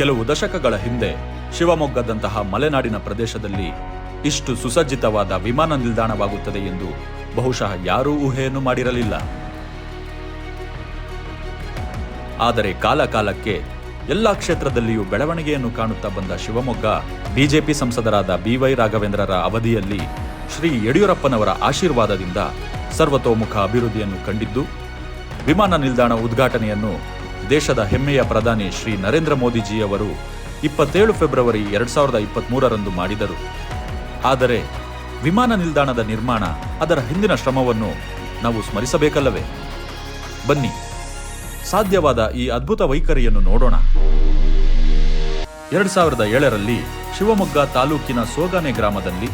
ಕೆಲವು ದಶಕಗಳ ಹಿಂದೆ ಶಿವಮೊಗ್ಗದಂತಹ ಮಲೆನಾಡಿನ ಪ್ರದೇಶದಲ್ಲಿ ಇಷ್ಟು ಸುಸಜ್ಜಿತವಾದ ವಿಮಾನ ನಿಲ್ದಾಣವಾಗುತ್ತದೆ ಎಂದು ಬಹುಶಃ ಯಾರೂ ಊಹೆಯನ್ನು ಮಾಡಿರಲಿಲ್ಲ. ಆದರೆ ಕಾಲಕಾಲಕ್ಕೆ ಎಲ್ಲ ಕ್ಷೇತ್ರದಲ್ಲಿಯೂ ಬೆಳವಣಿಗೆಯನ್ನು ಕಾಣುತ್ತಾ ಬಂದ ಶಿವಮೊಗ್ಗ, ಬಿಜೆಪಿ ಸಂಸದರಾದ ಬಿವೈ ರಾಘವೇಂದ್ರರ ಅವಧಿಯಲ್ಲಿ ಶ್ರೀ ಯಡಿಯೂರಪ್ಪನವರ ಆಶೀರ್ವಾದದಿಂದ ಸರ್ವತೋಮುಖ ಅಭಿವೃದ್ಧಿಯನ್ನು ಕಂಡಿದ್ದು, ವಿಮಾನ ನಿಲ್ದಾಣ ಉದ್ಘಾಟನೆಯನ್ನು ದೇಶದ ಹೆಮ್ಮೆಯ ಪ್ರಧಾನಿ ಶ್ರೀ ನರೇಂದ್ರ ಮೋದಿಜಿಯವರು ಇಪ್ಪತ್ತೇಳು ಫೆಬ್ರವರಿ ಎರಡ್ ಸಾವಿರದ ಇಪ್ಪತ್ಮೂರರಂದು ಮಾಡಿದರು. ಆದರೆ ವಿಮಾನ ನಿಲ್ದಾಣದ ನಿರ್ಮಾಣ ಅದರ ಹಿಂದಿನ ಶ್ರಮವನ್ನು ನಾವು ಸ್ಮರಿಸಬೇಕಲ್ಲವೇ? ಬನ್ನಿ, ಸಾಧ್ಯವಾದ ಈ ಅದ್ಭುತ ವೈಖರಿಯನ್ನು ನೋಡೋಣ. ಎರಡ್ ಸಾವಿರದ ಏಳರಲ್ಲಿ ಶಿವಮೊಗ್ಗ ತಾಲೂಕಿನ ಸೋಗಾನೆ ಗ್ರಾಮದಲ್ಲಿ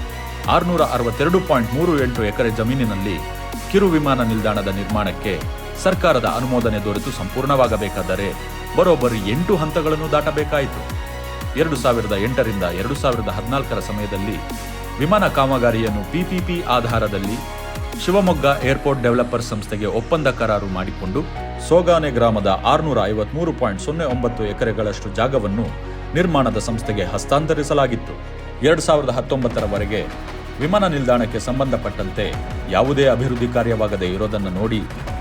ಆರುನೂರ ಅರವತ್ತೆರಡು ಪಾಯಿಂಟ್ ಮೂರು ಎಂಟು ಎಕರೆ ಜಮೀನಿನಲ್ಲಿ ಕಿರು ವಿಮಾನ ನಿಲ್ದಾಣದ ನಿರ್ಮಾಣಕ್ಕೆ ಸರ್ಕಾರದ ಅನುಮೋದನೆ ದೊರೆತು ಸಂಪೂರ್ಣವಾಗಬೇಕಾದರೆ ಬರೋಬ್ಬರಿ ಎಂಟು ಹಂತಗಳನ್ನು ದಾಟಬೇಕಾಯಿತು. ಎರಡು ಸಾವಿರದ ಎಂಟರಿಂದ ಎರಡು ಸಾವಿರದ ಹದಿನಾಲ್ಕರ ಸಮಯದಲ್ಲಿ ವಿಮಾನ ಕಾಮಗಾರಿಯನ್ನು ಪಿಪಿಪಿ ಆಧಾರದಲ್ಲಿ ಶಿವಮೊಗ್ಗ ಏರ್ಪೋರ್ಟ್ ಡೆವಲಪರ್ ಸಂಸ್ಥೆಗೆ ಒಪ್ಪಂದ ಕರಾರು ಮಾಡಿಕೊಂಡು ಸೋಗಾನೆ ಗ್ರಾಮದ ಆರುನೂರ ಐವತ್ಮೂರು ಪಾಯಿಂಟ್ ಸೊನ್ನೆ ಒಂಬತ್ತು ಎಕರೆಗಳಷ್ಟು ಜಾಗವನ್ನು ನಿರ್ಮಾಣದ ಸಂಸ್ಥೆಗೆ ಹಸ್ತಾಂತರಿಸಲಾಗಿತ್ತು. ಎರಡು ಸಾವಿರದ ಹತ್ತೊಂಬತ್ತರವರೆಗೆ ವಿಮಾನ ನಿಲ್ದಾಣಕ್ಕೆ ಸಂಬಂಧಪಟ್ಟಂತೆ ಯಾವುದೇ ಅಭಿವೃದ್ಧಿ ಕಾರ್ಯವಾಗದೇ ಇರೋದನ್ನು ನೋಡಿ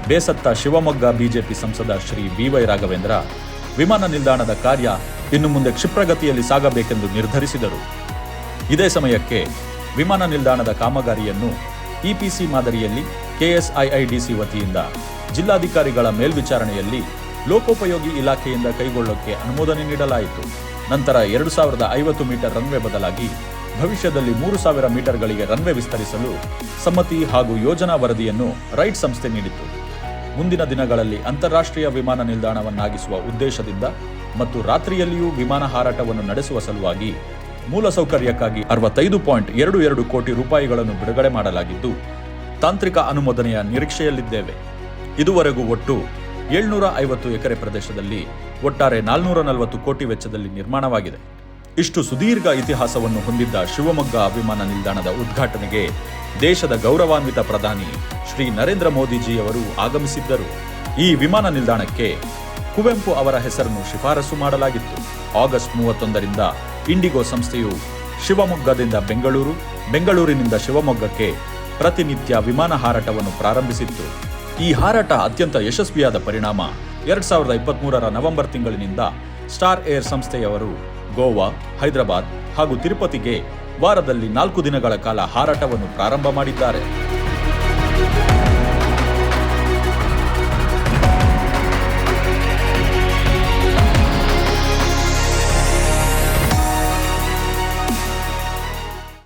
ಬೇಸತ್ತ ಶಿವಮೊಗ್ಗ ಬಿಜೆಪಿ ಸಂಸದ ಶ್ರೀ ಬಿವೈ ರಾಘವೇಂದ್ರ. ವಿಮಾನ ನಿಲ್ದಾಣದ ಕಾರ್ಯ ಇನ್ನು ಮುಂದೆ ಕ್ಷಿಪ್ರಗತಿಯಲ್ಲಿ ಸಾಗಬೇಕೆಂದು ನಿರ್ಧರಿಸಿದರು. ಇದೇ ಸಮಯಕ್ಕೆ ವಿಮಾನ ನಿಲ್ದಾಣದ ಕಾಮಗಾರಿಯನ್ನು ಇಪಿಸಿ ಮಾದರಿಯಲ್ಲಿ ಕೆಎಸ್ಐಐಡಿಸಿ ವತಿಯಿಂದ ಜಿಲ್ಲಾಧಿಕಾರಿಗಳ ಮೇಲ್ವಿಚಾರಣೆಯಲ್ಲಿ ಲೋಕೋಪಯೋಗಿ ಇಲಾಖೆಯಿಂದ ಕೈಗೊಳ್ಳೋಕೆ ಅನುಮೋದನೆ ನೀಡಲಾಯಿತು. ನಂತರ ಎರಡು ಸಾವಿರದ ಐವತ್ತು ಮೀಟರ್ ರನ್ವೆ ಬದಲಾಗಿ ಭವಿಷ್ಯದಲ್ಲಿ ಮೂರು ಸಾವಿರ ಮೀಟರ್ಗಳಿಗೆ ರನ್ವೆ ವಿಸ್ತರಿಸಲು ಸಮ್ಮತಿ ಹಾಗೂ ಯೋಜನಾ ವರದಿಯನ್ನು ರೈಟ್ ಸಂಸ್ಥೆ ನೀಡಿತು. ಮುಂದಿನ ದಿನಗಳಲ್ಲಿ ಅಂತಾರಾಷ್ಟ್ರೀಯ ವಿಮಾನ ನಿಲ್ದಾಣವನ್ನಾಗಿಸುವ ಉದ್ದೇಶದಿಂದ ಮತ್ತು ರಾತ್ರಿಯಲ್ಲಿಯೂ ವಿಮಾನ ಹಾರಾಟವನ್ನು ನಡೆಸುವ ಸಲುವಾಗಿ ಮೂಲಸೌಕರ್ಯಕ್ಕಾಗಿ ಅರವತ್ತೈದು ಪಾಯಿಂಟ್ ಎರಡು ಎರಡು ಕೋಟಿ ರೂಪಾಯಿಗಳನ್ನು ಬಿಡುಗಡೆ ಮಾಡಲಾಗಿದ್ದು, ತಾಂತ್ರಿಕ ಅನುಮೋದನೆಯ ನಿರೀಕ್ಷೆಯಲ್ಲಿದ್ದೇವೆ. ಇದುವರೆಗೂ ಒಟ್ಟು ಏಳ್ನೂರ ಐವತ್ತು ಎಕರೆ ಪ್ರದೇಶದಲ್ಲಿ ಒಟ್ಟಾರೆ ನಾಲ್ನೂರ ನಲವತ್ತು ಕೋಟಿ ವೆಚ್ಚದಲ್ಲಿ ನಿರ್ಮಾಣವಾಗಿದೆ. ಇಷ್ಟು ಸುದೀರ್ಘ ಇತಿಹಾಸವನ್ನು ಹೊಂದಿದ್ದ ಶಿವಮೊಗ್ಗ ವಿಮಾನ ನಿಲ್ದಾಣದ ಉದ್ಘಾಟನೆಗೆ ದೇಶದ ಗೌರವಾನ್ವಿತ ಪ್ರಧಾನಿ ಶ್ರೀ ನರೇಂದ್ರ ಮೋದಿಜಿಯವರು ಆಗಮಿಸಿದ್ದರು. ಈ ವಿಮಾನ ನಿಲ್ದಾಣಕ್ಕೆ ಕುವೆಂಪು ಅವರ ಹೆಸರನ್ನು ಶಿಫಾರಸು ಮಾಡಲಾಗಿತ್ತು. ಆಗಸ್ಟ್ ಮೂವತ್ತೊಂದರಿಂದ ಇಂಡಿಗೋ ಸಂಸ್ಥೆಯು ಶಿವಮೊಗ್ಗದಿಂದ ಬೆಂಗಳೂರು, ಬೆಂಗಳೂರಿನಿಂದ ಶಿವಮೊಗ್ಗಕ್ಕೆ ಪ್ರತಿನಿತ್ಯ ವಿಮಾನ ಹಾರಾಟವನ್ನು ಪ್ರಾರಂಭಿಸಿತ್ತು. ಈ ಹಾರಾಟ ಅತ್ಯಂತ ಯಶಸ್ವಿಯಾದ ಪರಿಣಾಮ ಎರಡ್ ಸಾವಿರದ ಇಪ್ಪತ್ಮೂರರ ನವೆಂಬರ್ ತಿಂಗಳಿನಿಂದ ಸ್ಟಾರ್ ಏರ್ ಸಂಸ್ಥೆಯವರು ಗೋವಾ, ಹೈದರಾಬಾದ್ ಹಾಗೂ ತಿರುಪತಿಗೆ ವಾರದಲ್ಲಿ ನಾಲ್ಕು ದಿನಗಳ ಕಾಲ ಹಾರಾಟವನ್ನು ಪ್ರಾರಂಭ ಮಾಡಿದ್ದಾರೆ.